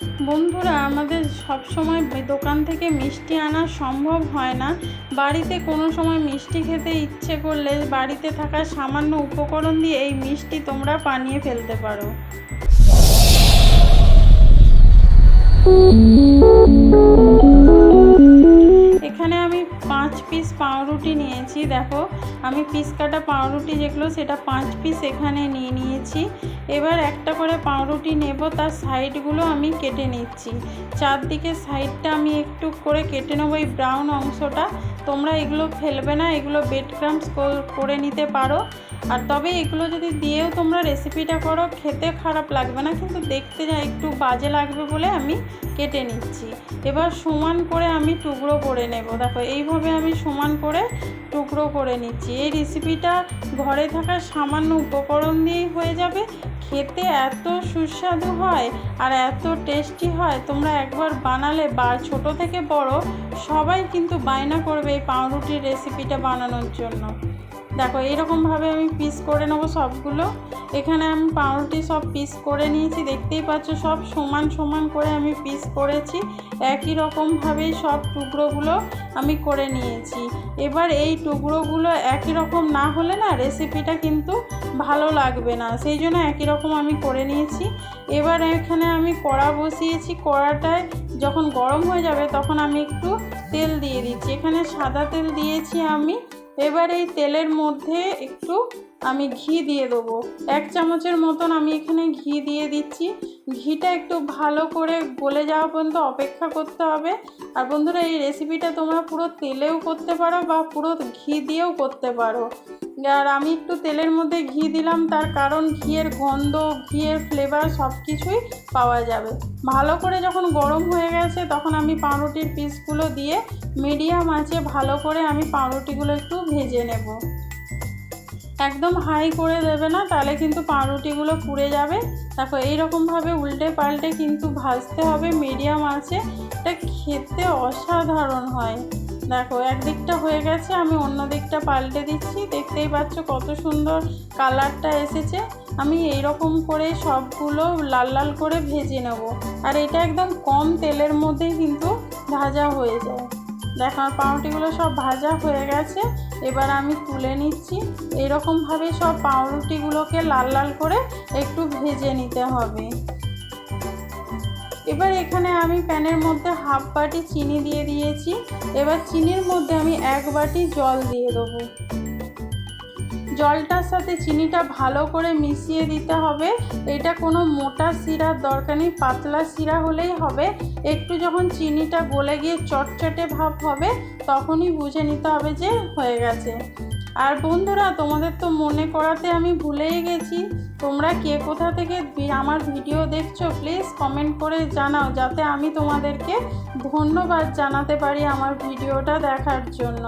বন্ধুরা, আমাদের সব সময় দোকান থেকে মিষ্টি আনা সম্ভব হয় না। বাড়িতে কোনো সময় মিষ্টি খেতে ইচ্ছে করলে বাড়িতে থাকা সামান্য উপকরণ দিয়ে এই মিষ্টি তোমরা বানিয়ে ফেলতে পারো। এখানে আমি পাঁচ পিস পাউরুটি নিয়েছি, দেখো। আমি পিস কাটা পাউরুটি যেগুলো, সেটা পাঁচ পিস এখানে নিয়ে নিয়েছি। এবার একটা করে পাউরুটি নেব, তার সাইডগুলো আমি কেটে নিচ্ছি। চারদিকে সাইডটা আমি একটু করে কেটে নেব, এই ব্রাউন অংশটা। তোমরা এগুলো ফেলবে না, এগুলো বেড ক্রামস করে নিতে পারো। আর তবে এগুলো যদি দিয়েও তোমরা রেসিপিটা করো, খেতে খারাপ লাগবে না, কিন্তু দেখতে যা একটু বাজে লাগবে বলে আমি কেটে নিচ্ছি। এবার সমান করে আমি টুকরো করে নেব। দেখো, এইভাবে আমি সমান করে টুকরো করে নিচ্ছি। এই রেসিপিটা ঘরে থাকা সামান্য উপকরণ দিয়েই হয়ে যাবে। খেতে এত সুস্বাদু হয় আর এত টেস্টি হয়, তোমরা একবার বানালে বা ছোট থেকে বড় সবাই কিন্তু বায়না করবে এই পাউরুটির রেসিপিটা বানানোর জন্য। দেখো, এইরকমভাবে আমি পিস করে নেব সবগুলো। এখানে আমি পাউরুটি সব পিস করে নিয়েছি, দেখতেই পাচ্ছ সব সমান সমান করে আমি পিস করেছি। একই রকমভাবেই সব টুকরোগুলো আমি করে নিয়েছি। এবার এই টুকরোগুলো একই রকম না হলে না রেসিপিটা কিন্তু ভালো লাগবে না। সেই জন্য একই রকম আমি করে নিয়েছি। এবার এখানে আমি কড়া বসিয়েছি। কড়াটায় যখন গরম হয়ে যাবে তখন আমি একটু তেল দিয়ে দিচ্ছি। এখানে সাদা তেল দিয়েছি আমি। এবার এই তেলের মধ্যে একটু আমি ঘি দিয়ে দেবো। এক চামচের মতন আমি এখানে ঘি দিয়ে দিচ্ছি। ঘিটা একটু ভালো করে গলে যাওয়া পর্যন্ত অপেক্ষা করতে হবে। আর বন্ধুরা, এই রেসিপিটা তোমরা পুরো তেলেও করতে পারো বা পুরো ঘি দিয়েও করতে পারো। আর আমি একটু তেলের মধ্যে ঘি দিলাম, তার কারণ ঘিয়ের গন্ধ, ঘিয়ের ফ্লেভার সব কিছুই পাওয়া যাবে। ভালো করে যখন গরম হয়ে গেছে, তখন আমি পাউরুটির পিসগুলো দিয়ে মিডিয়াম আঁচে ভালো করে আমি পাউরুটিগুলো একটু ভেজে নেব। একদম হাই করে দেবে না, তাহলে কিন্তু পাউরুটিগুলো পুড়ে যাবে। দেখো, এইরকমভাবে উল্টে পাল্টে কিন্তু ভাজতে হবে মিডিয়াম আছে। এটা খেতে অসাধারণ হয়। দেখো, একদিকটা হয়ে গেছে, আমি অন্য দিকটা পাল্টে দিচ্ছি। দেখতেই পাচ্ছ কত সুন্দর কালারটা এসেছে। আমি এইরকম করে সবগুলো লাল লাল করে ভেজে নেব। আর এটা একদম কম তেলের মধ্যেই কিন্তু ভাজা হয়ে যায়। দেখো আমার পাউরুটিগুলো সব ভাজা হয়ে গেছে। এবার আমি তুলে নিচ্ছি। এরকমভাবে সব পাউরুটিগুলোকে লাল লাল করে একটু ভেজে নিতে হবে। এবার এখানে আমি প্যানের মধ্যে হাফ বাটি চিনি দিয়ে দিয়েছি। এবার চিনির মধ্যে আমি এক বাটি জল দিয়ে দেবো। জলটার সাথে চিনিটা ভালো করে মিশিয়ে দিতে হবে। এটা কোনো মোটা শিরার দরকার নেই, পাতলা শিরা হলেই হবে। একটু যখন চিনিটা গলে গিয়ে চটচটে ভাব হবে, তখনই বুঝে নিতে হবে যে হয়ে গেছে। আর বন্ধুরা, তোমাদের তো মনে করাতে আমি ভুলেই গেছি। তোমরা কে কোথা থেকে আমার ভিডিও দেখছ প্লিজ কমেন্ট করে জানাও, যাতে আমি তোমাদেরকে ধন্যবাদ জানাতে পারি আমার ভিডিওটা দেখার জন্য।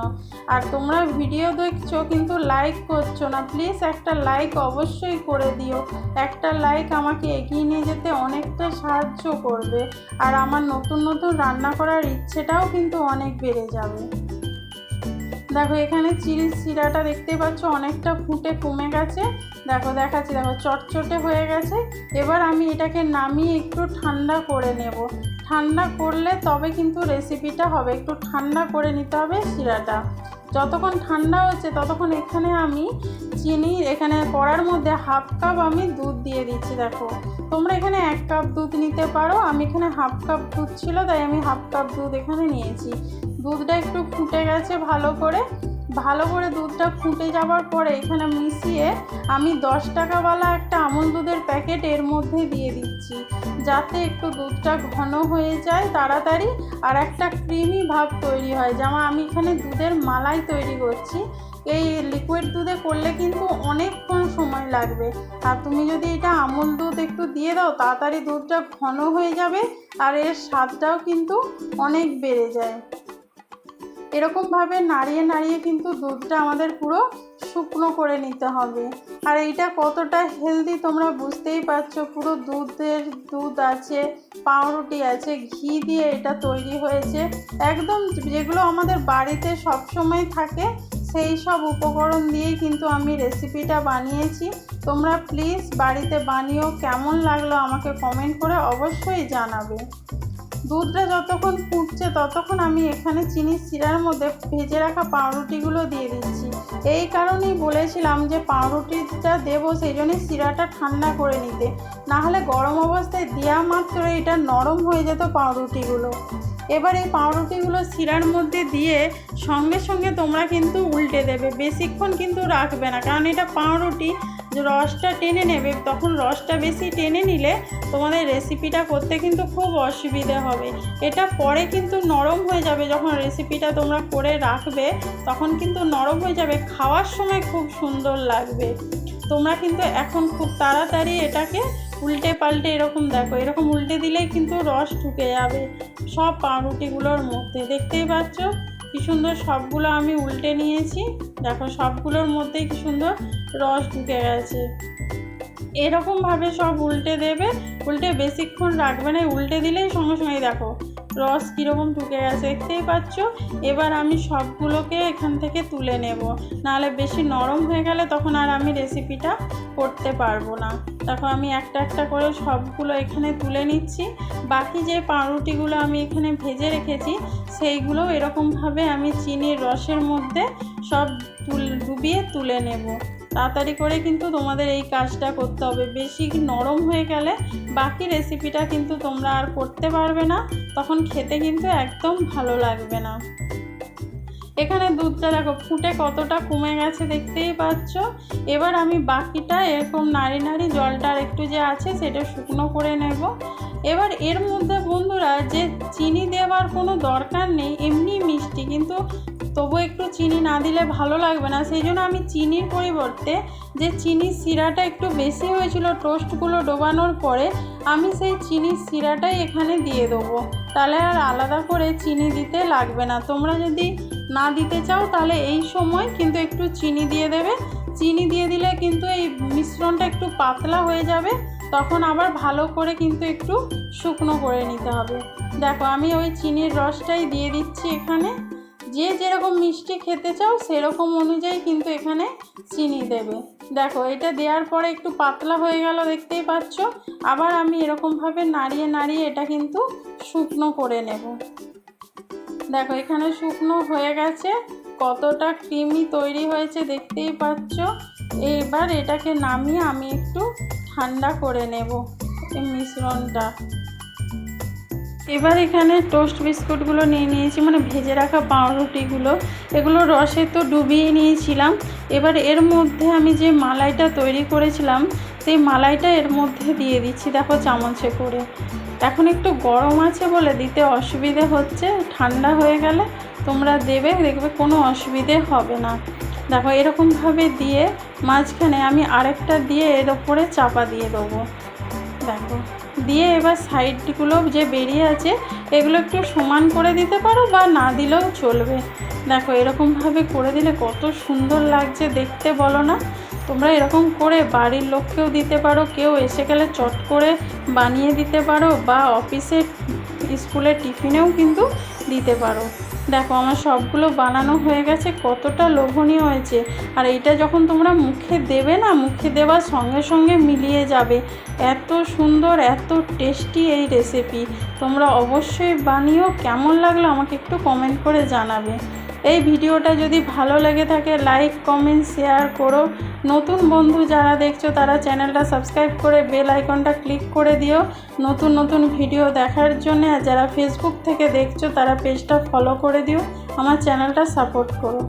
আর তোমরা ভিডিও দেখছ কিন্তু লাইক করছ না প্লিজ একটা লাইক অবশ্যই করে দিও। একটা লাইক আমাকে এগিয়ে নিয়ে যেতে অনেকটা সাহায্য করবে। আর আমার নতুন নতুন রান্না করার ইচ্ছেটাও কিন্তু অনেক বেড়ে যাবে। দেখো, এখানে চিলি শিরাটা দেখতে পাচ্ছ, অনেকটা ফুটে কমে গেছে। দেখো, দেখাচ্ছি, দেখো, চটচটে হয়ে গেছে। এবার আমি এটাকে নামিয়ে একটু ঠান্ডা করে নেব। ঠান্ডা করলে তবে কিন্তু রেসিপিটা হবে। একটু ঠান্ডা করে নিতে হবে শিরাটা। যতক্ষণ ঠান্ডা হচ্ছে ততক্ষণ এখানে আমি চিনি, এখানে পড়ার মধ্যে হাফ কাপ আমি দুধ দিয়ে দিচ্ছি, দেখো। তোমরা এখানে এক কাপ দুধ নিতে পারো, আমি এখানে হাফ কাপ দুধ ছিল, তাই আমি হাফ কাপ দুধ এখানে নিয়েছি। দুধটা একটু ফুটে গেছে ভালো করে ভালো করে দুধটা ফুটে যাওয়ার পরে এখানে মিশিয়ে আমি দশ টাকাওয়ালা একটা আমুল দুধের প্যাকেট এর মধ্যে দিয়ে দিচ্ছি। যাতে একটু দুধটা ঘন হয়ে যায় তাড়াতাড়ি আর একটা ক্রিমি ভাব তৈরি হয়। যেমন আমি এখানে দুধের মালাই তৈরি করছি। এই লিকুইড দুধে করলে কিন্তু অনেকক্ষণ সময় লাগবে। আর তুমি যদি এটা আমুল দুধ একটু দিয়ে দাও, তাড়াতাড়ি দুধটা ঘন হয়ে যাবে আর এর স্বাদটাও কিন্তু অনেক বেড়ে যায়। এরকমভাবে নাড়িয়ে নাড়িয়ে কিন্তু দুধটা আমাদের পুরো শুকনো করে নিতে হবে। আর এইটা কতটা হেলদি তোমরা বুঝতেই পারছ, পুরো দুধের দুধ আছে, পাউরুটি আছে, ঘি দিয়ে এটা তৈরি হয়েছে। একদম যেগুলো আমাদের বাড়িতে সবসময় থাকে, সেই সব উপকরণ দিয়েই কিন্তু আমি রেসিপিটা বানিয়েছি। তোমরা প্লিজ বাড়িতে বানিও কেমন লাগল আমাকে কমেন্ট করে অবশ্যই জানাবে। দুধটা যতক্ষণ ফুটছে ততক্ষণ আমি এখানে চিনির শিরার মধ্যে ভেজে রাখা পাউরুটিগুলো দিয়ে দিচ্ছি। এই কারণেই বলেছিলাম যে পাউরুটিটা দেবো সেই জন্যই শিরাটা ঠান্ডা করে নিতে। নাহলে গরম অবস্থায় দেওয়া মাত্র এটা নরম হয়ে যেত পাউরুটিগুলো। এবার এই পাউরুটিগুলো শিরার মধ্যে দিয়ে সঙ্গে সঙ্গে তোমরা কিন্তু উল্টে দেবে। বেশিক্ষণ কিন্তু রাখবে না, কারণ এটা পাউরুটি রসটা টেনে নেবে, তখন রসটা বেশি টেনে নিলে তোমাদের রেসিপিটা করতে কিন্তু খুব অসুবিধে হবে। এটা পরে কিন্তু নরম হয়ে যাবে, যখন রেসিপিটা তোমরা করে রাখবে, তখন কিন্তু নরম হয়ে যাবে, খাওয়ার সময় খুব সুন্দর লাগবে। তোমরা কিন্তু এখন খুব তাড়াতাড়ি এটাকে উল্টে পাল্টে এরকম দেখো, এরকম উল্টে দিলেই কিন্তু রস ঢুকে যাবে সব পাউরুটিগুলোর মধ্যে। দেখতেই পাচ্ছ কি সুন্দর সবগুলো আমি উল্টে নিয়েছি। দেখো সবগুলোর মধ্যেই কি সুন্দর রস ঢুকে গেছে। এরকমভাবে সব উল্টে দেবে, উল্টে বেশিক্ষণ রাখবে না উল্টে দিলেই সঙ্গে সঙ্গে দেখো রস কীরকম ঢুকে গেছে দেখতেই পাচ্ছ? এবার আমি সবগুলোকে এখান থেকে তুলে নেব। নাহলে বেশি নরম হয়ে গেলে তখন আর আমি রেসিপিটা করতে পারব না। দেখো, আমি একটা একটা করে সবগুলো এখানে তুলে নিচ্ছি। বাকি যে পাউরুটিগুলো আমি এখানে ভেজে রেখেছি, সেইগুলো এরকমভাবে আমি চিনির রসের মধ্যে সব তুল, ডুবিয়ে তুলে নেব। তাড়াতাড়ি করে কিন্তু তোমাদের এই কাজটা করতে হবে। বেশি নরম হয়ে গেলে বাকি রেসিপিটা কিন্তু তোমরা আর করতে পারবে না। তখন খেতে কিন্তু একদম ভালো লাগবে না। এখানে দুধটা দেখো, ফুটে কতটা কমে গেছে দেখতেই পাচ্ছ। এবার আমি বাকিটা এরকম নাড়ি নাড়ি জলটা আর একটু যে আছে সেটা শুকনো করে নেব। এবার এর মধ্যে বন্ধুরা যে চিনি দেওয়ার কোনো দরকার নেই, এমনি মিষ্টি, কিন্তু তবু একটু চিনি না দিলে ভালো লাগবে না। সেই জন্য আমি চিনির পরিবর্তে যে চিনির শিরাটা একটু বেশি হয়েছিল টোস্টগুলো ডোবানোর পরে, আমি সেই চিনির শিরাটাই এখানে দিয়ে দেবো। তাহলে আর আলাদা করে চিনি দিতে লাগবে না। তোমরা যদি না দিতে চাও, তাহলে এই সময় কিন্তু একটু চিনি দিয়ে দেবে। চিনি দিয়ে দিলে কিন্তু এই মিশ্রণটা একটু পাতলা হয়ে যাবে। তখন আবার ভালো করে কিন্তু একটু শুকনো করে নিতে হবে। দেখো, আমি ওই চিনির রসটাই দিয়ে দিচ্ছি এখানে। যে যেরকম মিষ্টি খেতে চাও, সেরকম অনুযায়ী কিন্তু এখানে চিনি দেবে। দেখো, এটা দেওয়ার পরে একটু পাতলা হয়ে গেল, দেখতেই পাচ্ছ? আবার আমি এরকমভাবে নাড়িয়ে নাড়িয়ে এটা কিন্তু শুকনো করে নেব। দেখো, এখানে শুকনো হয়ে গেছে। কতটা ক্রিমি তৈরি হয়েছে, দেখতেই পাচ্ছ? এবার এটাকে নামিয়ে আমি একটু ঠান্ডা করে নেব এই মিশ্রণটা। এবার এখানে টোস্ট বিস্কুটগুলো নিয়ে নিয়েছি মানে ভেজে রাখা পাউরুটিগুলো। এগুলো রসে তো ডুবিয়ে নিয়েছিলাম। এবার এর মধ্যে আমি যে মালাইটা তৈরি করেছিলাম, সেই মালাইটা এর মধ্যে দিয়ে দিচ্ছি, দেখো চামচে করে। এখন একটু গরম আছে বলে দিতে অসুবিধে হচ্ছে, ঠান্ডা হয়ে গেলে তোমরা দেবে, দেখবে কোনো অসুবিধে হবে না। দেখো এরকমভাবে দিয়ে মাঝখানে আমি আরেকটা দিয়ে এর ওপরে চাপা দিয়ে দেবো। দেখো, দিয়ে এবার সাইডগুলো যে বেরিয়ে আছে, এগুলো একটু সমান করে দিতে পারো বা না দিলেও চলবে। দেখো, এরকমভাবে করে দিলে কত সুন্দর লাগছে দেখতে বলো না। তোমরা এরকম করে বাড়ির লোককেও দিতে পারো, কেউ এসে গেলে চট করে বানিয়ে দিতে পারো বা অফিসে স্কুলের টিফিনেও কিন্তু দিতে পারো। দেখো, আমার সবগুলো বানানো হয়ে গেছে, কতটা লোভনীয় হয়েছে। আর এটা যখন তোমরা মুখে দেবে না, মুখে দেওয়ার সঙ্গে সঙ্গে মিলিয়ে যাবে। এত সুন্দর, এত টেস্টি এই রেসিপি তোমরা অবশ্যই বানিও, কেমন লাগল আমাকে একটু কমেন্ট করে জানাবে। এই ভিডিওটা যদি ভালো লেগে থাকে লাইক কমেন্ট শেয়ার করো। নতুন বন্ধু যারা দেখছ, তারা চ্যানেলটা সাবস্ক্রাইব করে বেল আইকনটা ক্লিক করে দিও। নতুন নতুন ভিডিও দেখার জন্য আর যারা ফেসবুক থেকে দেখছ, তারা পেজটা ফলো করে দিও। আমার চ্যানেলটা সাপোর্ট করো।